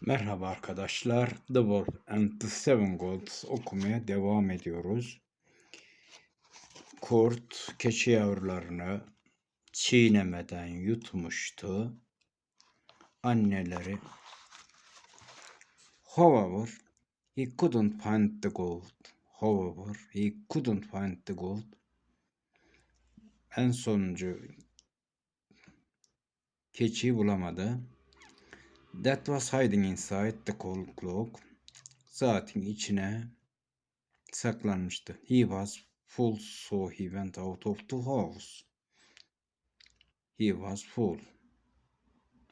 Merhaba arkadaşlar. The Wolf and the Seven Goats okumaya devam ediyoruz. Kurt keçi yavrularını çiğnemeden yutmuştu. Anneleri However, he couldn't find the gold. However, he couldn't find the gold. En sonuncu keçiyi bulamadı. That was hiding inside the cold cloak. Saatin içine saklanmıştı. He was full so he went out of the house. He was full.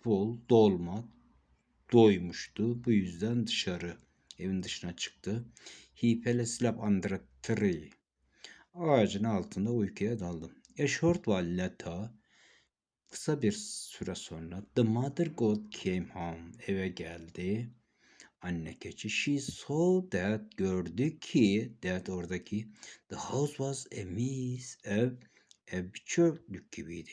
Full dolma doymuştu. Bu yüzden dışarı evin dışına çıktı. He fell asleep under a tree. Ağacın altında uykuya daldı. A short while later Kısa bir süre sonra The Mother Goat came home. Eve geldi. Anne keçi she saw that gördü ki that oradaki the house was a mess ev ev bir çöplük gibiydi.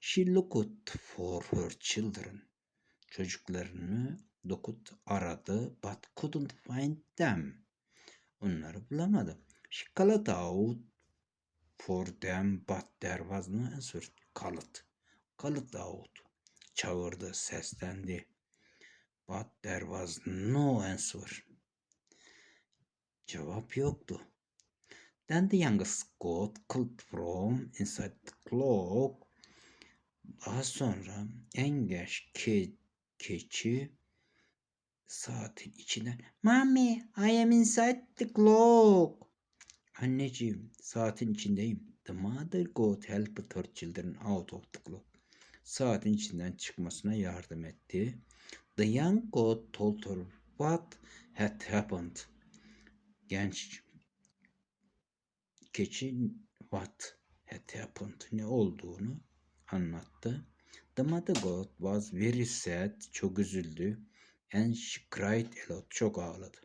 She looked for her children. Çocuklarını looked aradı but couldn't find them. Onları bulamadı. She called out for them but there was no answer. Called. Called out. Çağırdı, seslendi. But there was no answer. Cevap yoktu. Then the youngest goat called from inside the cloak. Daha sonra en genç ke keçi saatin içinden Mommy, I am inside the cloak. Anneciğim, saatin içindeyim. The mother goat helped her children out of the cloak. Saatin içinden çıkmasına yardım etti. The young goat told her what had happened. Genç keçi what had happened ne olduğunu anlattı. The mother goat was very sad. Çok üzüldü. And she cried a lot. Çok ağladı.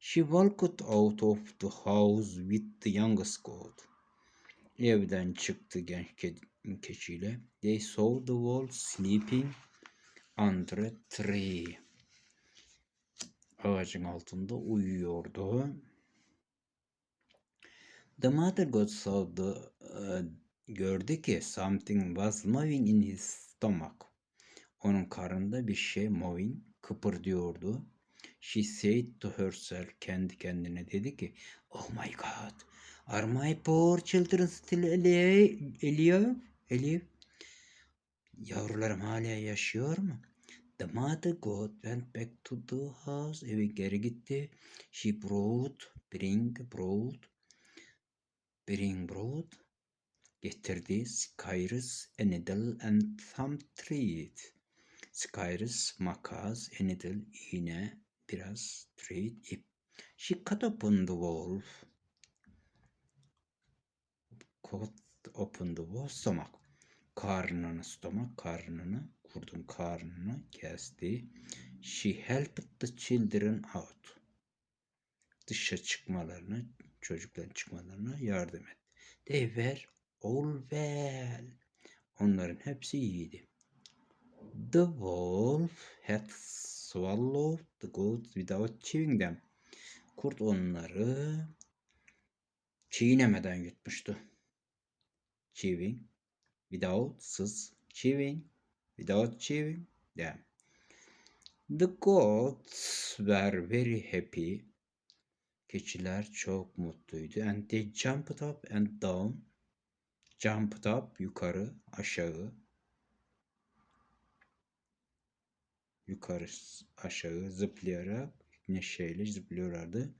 She walked out of the house with the youngest goat. Evden çıktı genç ke- keçiyle. They saw the wolf sleeping under a tree. Ağacın altında uyuyordu. The mother goat saw the uh, gördü ki something was moving in his stomach. Onun karnında bir şey moving kıpırdıyordu. She said to herself kendi kendine dedi ki Oh my god are my poor children still alive? Alive? Yavrularım hala yaşıyor mu? The mother goat went back to the house. Eve geri gitti. She brought, bring, brought, bring, brought. Getirdi. Skyrus, a needle and some thread. Skyrus, makas, a needle, iğne, biraz thread, ip. She cut open the wolf. Cut open the wolf stomach. Karnını, stomach, karnını, kurdun karnını kesti. She helped the children out. Dışa çıkmalarını, çocukların çıkmalarına yardım etti. They were all well. Onların hepsi iyiydi. The wolf had swallowed the goats without chewing them. Kurt onları çiğnemeden yutmuştu. Chewing, without sız, chewing, without chewing them. The goats were very happy. Keçiler çok mutluydu. And they jumped up and down. Jumped up yukarı, aşağı. Yukarı, aşağı zıplayarak neşeyle zıplıyorlardı.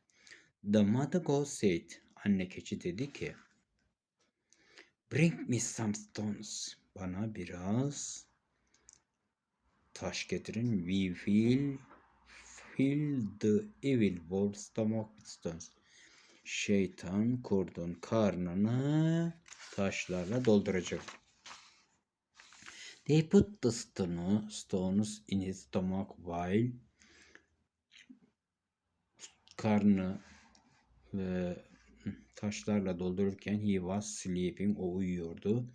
The mother goat said. Anne keçi dedi ki Bring me some stones. Bana biraz taş getirin. We will fill the evil wolf stomach with stones. Şeytan kurdun karnını taşlarla dolduracak. They put the stone, stones in his stomach while karnı ve taşlarla doldururken he was sleeping o uyuyordu.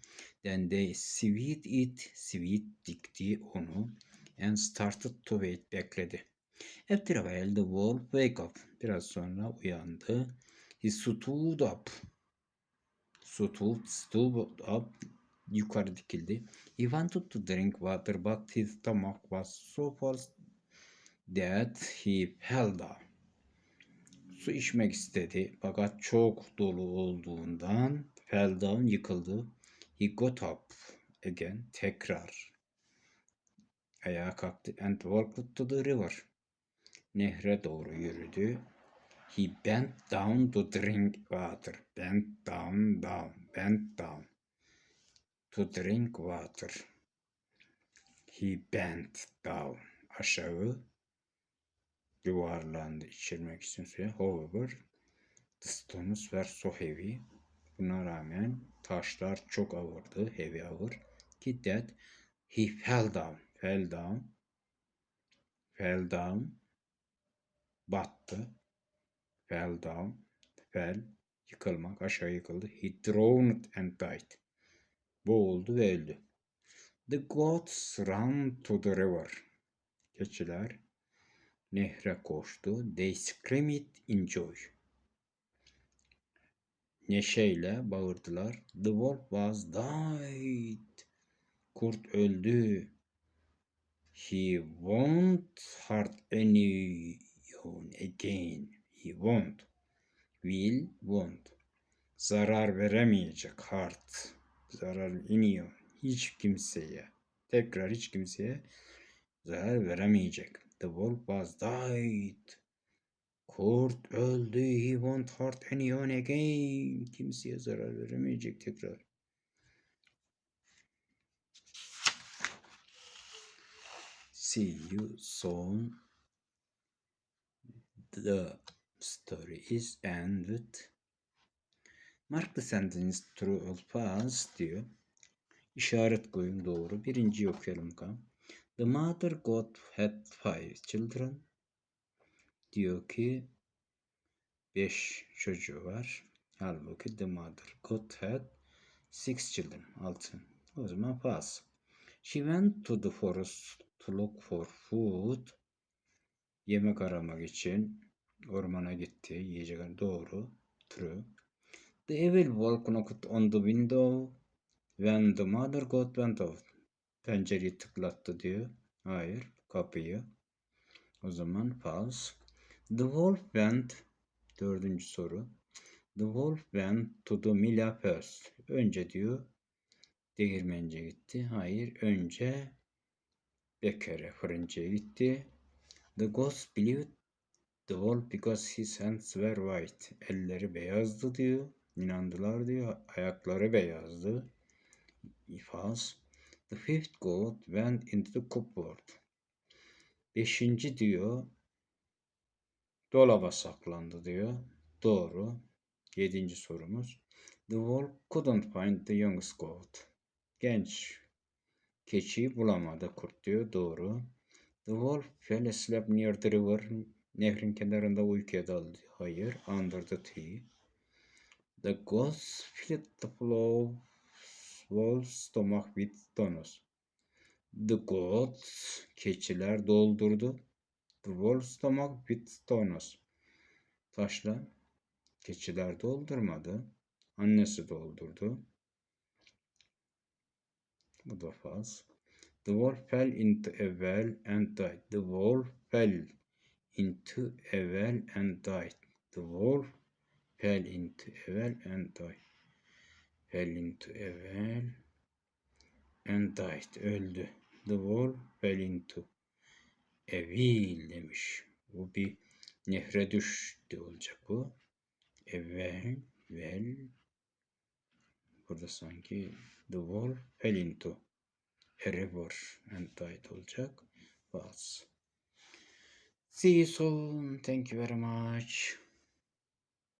Then they sweet it sweet dikti onu and started to wait. Bekledi. After a while the wolf wake up. Biraz sonra uyandı. He stood up. Stood, stood up. Yukarı dikildi. He wanted to drink water but his stomach was so full that he fell down. Su içmek istedi fakat çok dolu olduğundan fell down yıkıldı. He got up again tekrar ayağa kalktı and walked to the river. Nehre doğru yürüdü. He bent down to drink water. Bent down, down, bent down. To drink water. He bent down. Aşağı yuvarlandı içirmek için suya. However, the stones were so heavy. Buna rağmen taşlar çok ağırdı. Heavy ağır. Ki that he fell down. Fell down. Fell down. Battı. Fell down. Fell. Yıkılmak. Aşağı yıkıldı. He drowned and died. Boğuldu ve öldü. The goats ran to the river. Keçiler nehre koştu. They screamed in joy. Neşeyle bağırdılar. The wolf was died. Kurt öldü. He won't hurt anyone again. He won't. Will, won't. Zarar veremeyecek. Hurt. Zarar iniyor. Hiç kimseye. Tekrar hiç kimseye zarar veremeyecek. The wolf was died. Kurt öldü. He won't hurt anyone again. Kimseye zarar veremeyecek tekrar. See you soon. The story is ended. Mark the sentence true or false diyor. İşaret koyun doğru. Birinciyi okuyalım bakalım. The mother got had five children. Diyor ki beş çocuğu var. Halbuki the mother got had six children. Altı. O zaman false. She went to the forest to look for food. Yemek aramak için ormana gitti. Yiyecek doğru. True. The evil wolf knocked on the window when the mother got went out. Pencereyi tıklattı diyor. Hayır. Kapıyı. O zaman false. The wolf went. Dördüncü soru. The wolf went to the mill first. Önce diyor. Değirmence gitti. Hayır. Önce Bekere fırıncıya gitti. The ghost believed the wolf because his hands were white. Elleri beyazdı diyor. İnandılar diyor. Ayakları beyazdı. False. The fifth goat went into the cupboard. Beşinci diyor. Dolaba saklandı diyor. Doğru. Yedinci sorumuz. The wolf couldn't find the youngest goat. Genç keçiyi bulamadı kurt diyor. Doğru. The wolf fell asleep near the river. Nehrin kenarında uykuya daldı. Hayır. Under the tree. The ghost filled the flow stomach with stones. The goats, keçiler doldurdu. The wolf's stomach with stones. Taşla keçiler doldurmadı. Annesi doldurdu. Bu da false. The wolf fell into a well and died. The wolf fell into a well and died. The wolf fell into well and died. Fell well and. Öldü. The wolf fell into well demiş. Bu bir nehre düştü olacak bu. Well, well. Burada sanki the wolf fell into a river and olacak. False. See you soon. Thank you very much.